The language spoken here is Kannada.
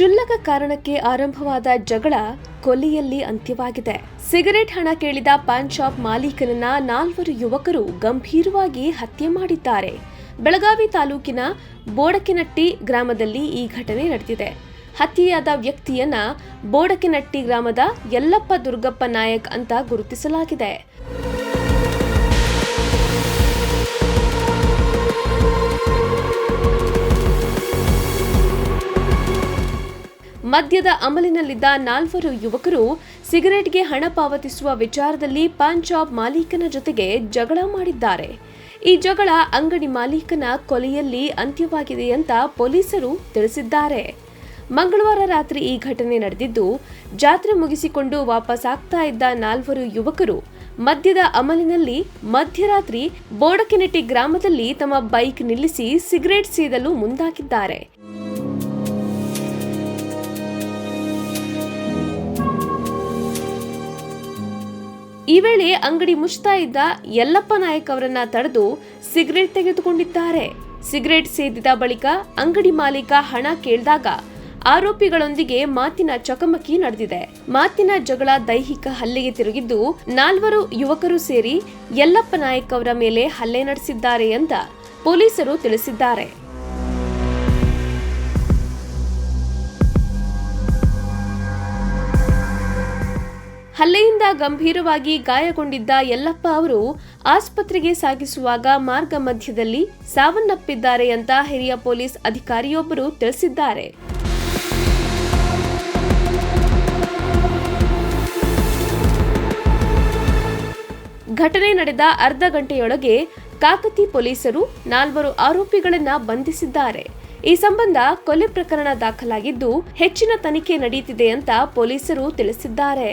ಕ್ಷುಲ್ಲಕ ಕಾರಣಕ್ಕೆ ಆರಂಭವಾದ ಜಗಳ ಕೊಲ್ಲಿಯಲ್ಲಿ ಅಂತ್ಯವಾಗಿದೆ. ಸಿಗರೆಟ್ ಹಣ ಕೇಳಿದ ಪಾನ್ ಶಾಪ್ ಮಾಲೀಕನನ್ನ ನಾಲ್ವರು ಯುವಕರು ಗಂಭೀರವಾಗಿ ಹತ್ಯೆ ಮಾಡಿದ್ದಾರೆ. ಬೆಳಗಾವಿ ತಾಲೂಕಿನ ಬೋಡಕಿನಟ್ಟಿ ಗ್ರಾಮದಲ್ಲಿ ಈ ಘಟನೆ ನಡೆದಿದೆ. ಹತ್ಯೆಯಾದ ವ್ಯಕ್ತಿಯನ್ನ ಬೋಡಕಿನಟ್ಟಿ ಗ್ರಾಮದ ಯಲ್ಲಪ್ಪ ದುರ್ಗಪ್ಪ ನಾಯಕ್ ಅಂತ ಗುರುತಿಸಲಾಗಿದೆ. ಮದ್ಯದ ಅಮಲಿನಲ್ಲಿದ್ದ ನಾಲ್ವರು ಯುವಕರು ಸಿಗರೆಟ್ಗೆ ಹಣ ಪಾವತಿಸುವ ವಿಚಾರದಲ್ಲಿ ಪಾನ್ ಶಾಪ್ ಮಾಲೀಕನ ಜೊತೆಗೆ ಜಗಳ ಮಾಡಿದ್ದಾರೆ. ಈ ಜಗಳ ಅಂಗಡಿ ಮಾಲೀಕನ ಕೊಲೆಯಲ್ಲಿ ಅಂತ್ಯವಾಗಿದೆ ಅಂತ ಪೊಲೀಸರು ತಿಳಿಸಿದ್ದಾರೆ. ಮಂಗಳವಾರ ರಾತ್ರಿ ಈ ಘಟನೆ ನಡೆದಿದ್ದು, ಜಾತ್ರೆ ಮುಗಿಸಿಕೊಂಡು ವಾಪಸ್ ಆಗ್ತಾ ಇದ್ದ ನಾಲ್ವರು ಯುವಕರು ಮದ್ಯದ ಅಮಲಿನಲ್ಲಿ ಮಧ್ಯರಾತ್ರಿ ಬೋಡಕಿನೆಟ್ಟಿ ಗ್ರಾಮದಲ್ಲಿ ತಮ್ಮ ಬೈಕ್ ನಿಲ್ಲಿಸಿ ಸಿಗರೇಟ್ ಸೇದಲು ಮುಂದಾಗಿದ್ದಾರೆ. ಈ ವೇಳೆ ಅಂಗಡಿ ಮುಚ್ತಾ ಇದ್ದ ಯಲ್ಲಪ್ಪ ನಾಯಕ್ ಅವರನ್ನ ತಡೆದು ಸಿಗರೇಟ್ ತೆಗೆದುಕೊಂಡಿದ್ದಾರೆ. ಸಿಗರೇಟ್ ಸೇದಿದ ಬಳಿಕ ಅಂಗಡಿ ಮಾಲೀಕ ಹಣ ಕೇಳಿದಾಗ ಆರೋಪಿಗಳೊಂದಿಗೆ ಮಾತಿನ ಚಕಮಕಿ ನಡೆದಿದೆ. ಮಾತಿನ ಜಗಳ ದೈಹಿಕ ಹಲ್ಲೆಗೆ ತಿರುಗಿದ್ದು ನಾಲ್ವರು ಯುವಕರು ಸೇರಿ ಯಲ್ಲಪ್ಪ ನಾಯಕ್ ಅವರ ಮೇಲೆ ಹಲ್ಲೆ ನಡೆಸಿದ್ದಾರೆ ಅಂತ ಪೊಲೀಸರು ತಿಳಿಸಿದ್ದಾರೆ. ಹಲ್ಲೆಯಿಂದ ಗಂಭೀರವಾಗಿ ಗಾಯಗೊಂಡಿದ್ದ ಯಲ್ಲಪ್ಪ ಅವರು ಆಸ್ಪತ್ರೆಗೆ ಸಾಗಿಸುವಾಗ ಮಾರ್ಗ ಮಧ್ಯದಲ್ಲಿ ಸಾವನ್ನಪ್ಪಿದ್ದಾರೆ ಅಂತ ಹಿರಿಯ ಪೊಲೀಸ್ ಅಧಿಕಾರಿಯೊಬ್ಬರು ತಿಳಿಸಿದ್ದಾರೆ. ಘಟನೆ ನಡೆದ ಅರ್ಧ ಗಂಟೆಯೊಳಗೆ ಕಾಕತಿ ಪೊಲೀಸರು ನಾಲ್ವರು ಆರೋಪಿಗಳನ್ನು ಬಂಧಿಸಿದ್ದಾರೆ. ಈ ಸಂಬಂಧ ಕೊಲೆ ಪ್ರಕರಣ ದಾಖಲಾಗಿದ್ದು ಹೆಚ್ಚಿನ ತನಿಖೆ ನಡೆಯುತ್ತಿದೆ ಅಂತ ಪೊಲೀಸರು ತಿಳಿಸಿದ್ದಾರೆ.